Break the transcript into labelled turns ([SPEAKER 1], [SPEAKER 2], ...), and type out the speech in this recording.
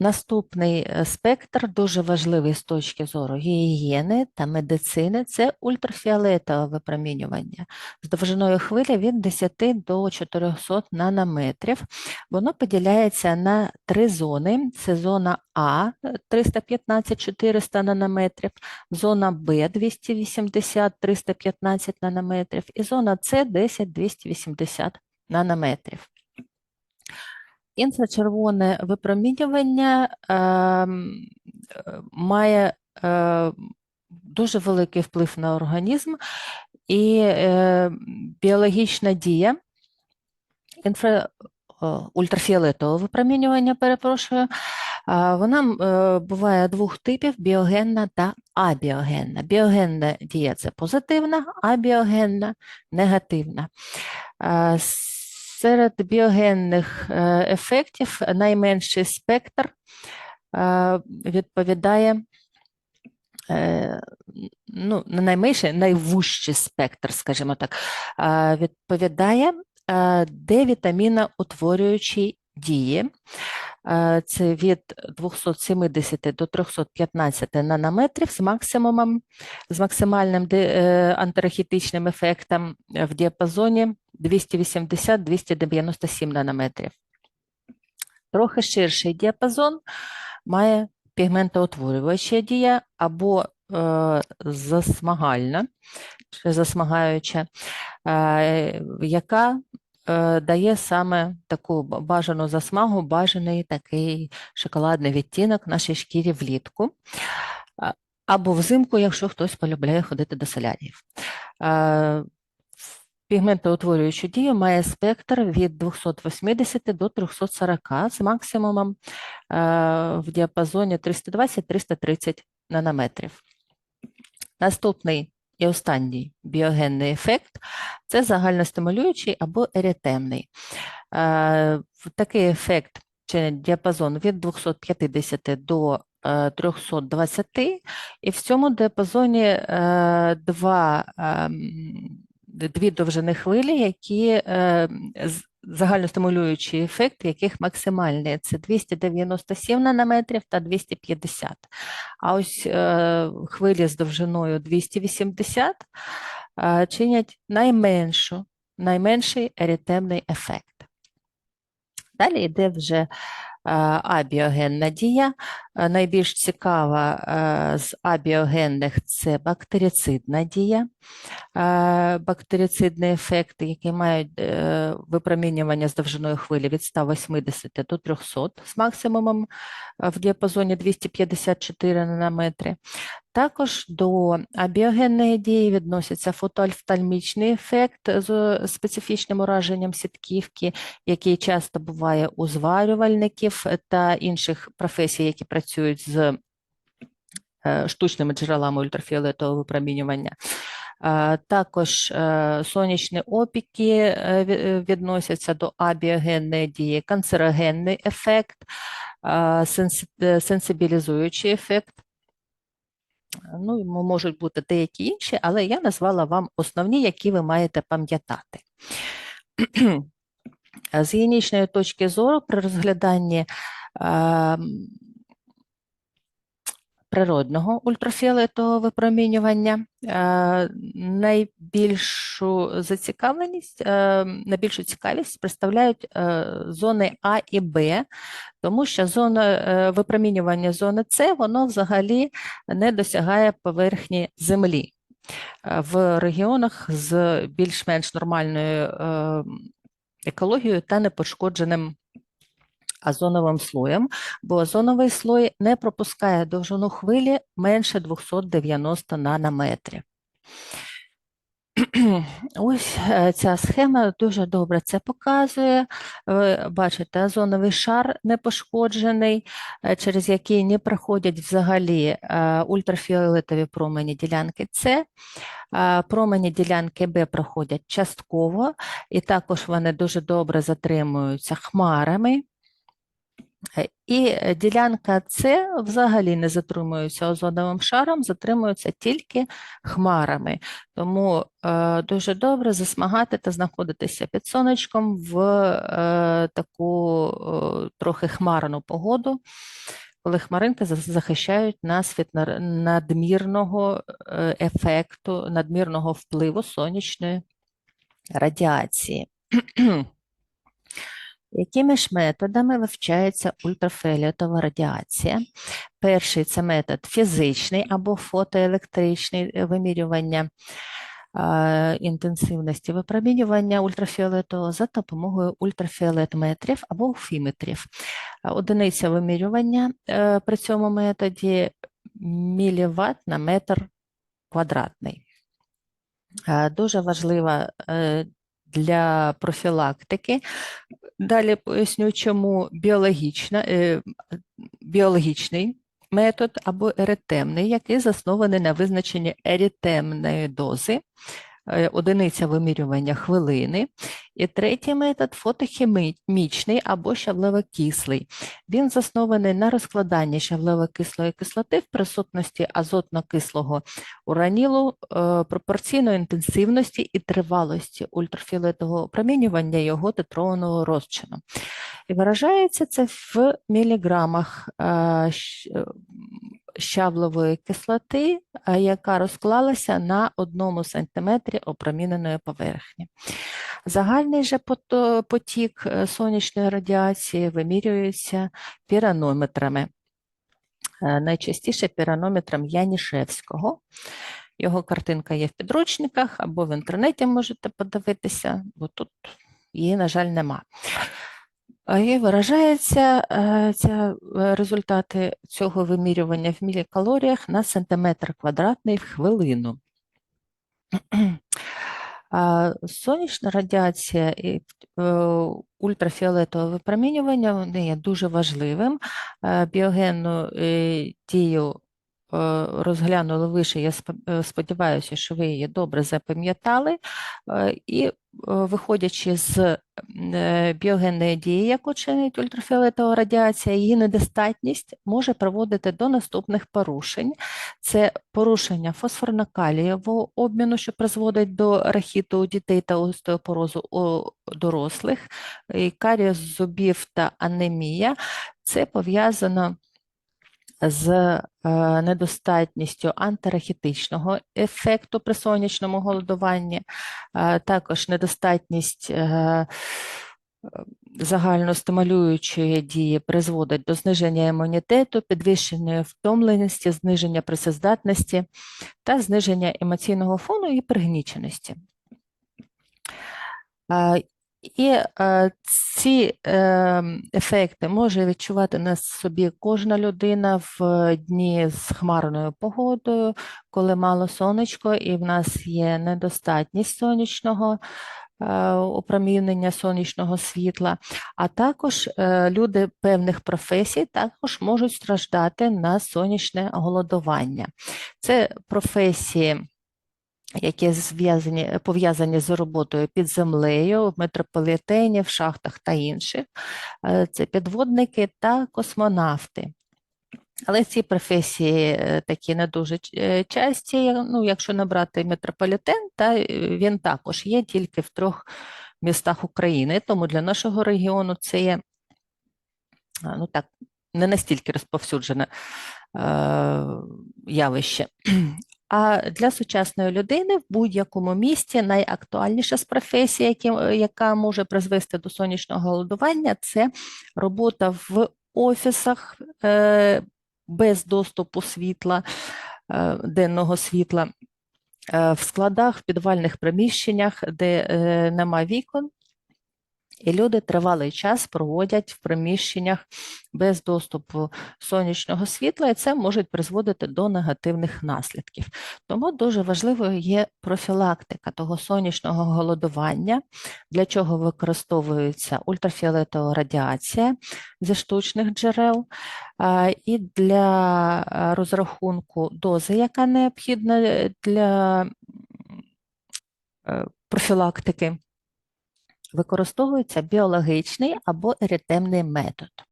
[SPEAKER 1] Наступний е, спектр, дуже важливий з точки зору гігієни та медицини, це ультрафіолетове випромінювання з довжиною хвилі від 10 до 400 нанометрів. Воно поділяється на три зони. Це зона А 315-400 нанометрів, зона Б 280-315 нанометрів і зона С 10-280 нанометрів. Інфрачервоне випромінювання ем, е, має е, дуже великий вплив на організм і е, біологічна дія інфра, ультрафіолетового випромінювання, перепрошую, вона буває двох типів: біогенна та абіогенна. Біогенна дія це позитивна, абіогенна негативна. Серед біогенних е, ефектів найменший спектр е, відповідає е, ну, не найменший, найвужчий спектр, скажімо так, відповідає де D-вітаміноутворюючій дії. Е, Це від 270 до 315 нанометрів з максимумом, з максимальним е, антирахітичним ефектом в діапазоні 280-297 нанометрів. Трохи ширший діапазон має пігментоутворювача дія або е, засмагальна засмагаюча, яка дає саме таку бажану засмагу, бажаний такий шоколадний відтінок нашій шкірі влітку. Або взимку, якщо хтось полюбляє ходити до соляріїв. Е, Пігментоутворюючу дію має спектр від 280 до 340 з максимумом е, в діапазоні 320-330 нанометрів. Наступний і останній біогенний ефект це загальностимулюючий або еритемний. Е, Такий ефект чи діапазон від 250 до е, 320, і в цьому діапазоні е, два, ем, дві довжини хвилі, які е, загальностимулюючий ефект, яких максимальний це 297 нанометрів та 250. А ось е, хвилі з довжиною 280 е, чинять найменшу, найменший еритемний ефект. Далі йде вже е, абіогенна дія. Е, Найбільш цікава е, з абіогенних це бактерицидна дія. Е, Бактерицидний ефект, який мають випромінювання з довжиною хвилі від 180 до 300 з максимумом в діапазоні 254 нанометри. Також до абіогенної дії відноситься фотоальфтальмічний ефект з специфічним ураженням сітківки, який часто буває у зварювальників та інших професій, які працюють з е, штучними джерелами ультрафіолетового випромінювання. Е, Також е, сонячні опіки ві- відносяться до абіогенної дії, канцерогенний ефект, сенсибілізуючий ефект. Ну, можуть бути деякі інші, але я назвала вам основні, які ви маєте пам'ятати. З гігієнічної точки зору при розгляданні ем, природного ультрафіолетового випромінювання е, найбільшу зацікавленість, е, найбільшу цікавість представляють е, зони А і Б, тому що зона випромінювання зони С воно взагалі не досягає поверхні землі. В регіонах з більш-менш нормальною екологією та непошкодженим озоновим слоєм, бо озоновий слой не пропускає довжину хвилі менше 290 нанометрів. Ось е, ця схема дуже добре це показує. Ви бачите, озоновий шар не пошкоджений, е, через який не проходять взагалі е, ультрафіолетові промені ділянки С. Промені ділянки Б проходять частково, і також вони дуже добре затримуються хмарами. І ділянка С взагалі не затримується озоновим шаром, затримується тільки хмарами. Тому е, дуже добре засмагати та знаходитися під сонечком в е, таку е, трохи хмарну погоду, коли хмаринки захищають нас від надмірного ефекту, надмірного впливу сонячної радіації. Якими ж методами вивчається ультрафіолетова радіація? Перший це метод фізичний або фотоелектричний е, вимірювання інтенсивності випромінювання ультрафіолетового за допомогою ультрафіолетметрів або уфіметрів. Одиниця вимірювання е, при цьому методі міліватт на метр квадратний. Е, Дуже важлива для профілактики. Далі поясню, чому біологічна, е, біологічний метод або еритемний, який заснований на визначенні ерітемної дози, одиниця вимірювання хвилини. І третій метод фотохімічний або щавлево-кислий. Він заснований на розкладанні щавлево-кислої кислоти в присутності азотно-кислого уранілу е, пропорційно інтенсивності і тривалості ультрафіолетового опромінювання його тетрованого розчину. І виражається це в міліграмах е, е, щавлової кислоти, е, яка розклалася на одному сантиметрі опроміненої поверхні. Загальний же потік е, сонячної радіації вимірюється піранометрами. Е, Найчастіше піранометром Янішевського. Його картинка є в підручниках або в інтернеті можете подивитися, бо тут її, на жаль, нема. І виражається е, ця, е, результати цього вимірювання в мілікалоріях на сантиметр квадратний в хвилину. Сонячна радіація і е, ультрафіолетове випромінювання вони є дуже важливим. Біогенну дію розглянули вище. Я е, сподіваюся, що ви її добре запам'ятали. Е, І е, виходячи з е, біогенної дії, яку чинить ультрафіолетова радіація, її недостатність може приводити до наступних порушень. Це порушення фосфорно-калієвого обміну, що призводить до рахіту у дітей та остеопорозу у дорослих, і карієс зубів та анемія. Це пов'язано з е, недостатністю антирахітичного ефекту при сонячному голодуванні, е, також недостатність е, загальностимулюючої дії призводить до зниження імунітету, підвищеної втомленості, зниження працездатності та зниження емоційного фону і пригніченості. Е, І е, ці е, ефекти може відчувати на собі кожна людина в дні з хмарною погодою, коли мало сонечко, і в нас є недостатність сонячного е, опромінення сонячного світла, а також е, люди певних професій також можуть страждати на сонячне голодування. Це професії які зв'язані, пов'язані з роботою під землею, в метрополітені, в шахтах та інших. Е, Це підводники та космонавти. Але ці професії е, такі не дуже е, часті. Ну, якщо набрати метрополітен, та він також є тільки в трьох містах України. Тому для нашого регіону це є ну так, не настільки розповсюджене явище. А для сучасної людини в будь-якому місті найактуальніша з професій, яка може призвести до сонячного голодування, це робота в офісах е, без доступу світла, е, денного світла, е, в складах, в підвальних приміщеннях, де е, нема вікон. І люди тривалий час проводять в приміщеннях без доступу сонячного світла, і це може призводити до негативних наслідків. Тому дуже важливою є профілактика того сонячного голодування, для чого використовується ультрафіолетова радіація зі штучних джерел, і для розрахунку дози, яка необхідна для е, профілактики використовується біологічний або еритемний метод.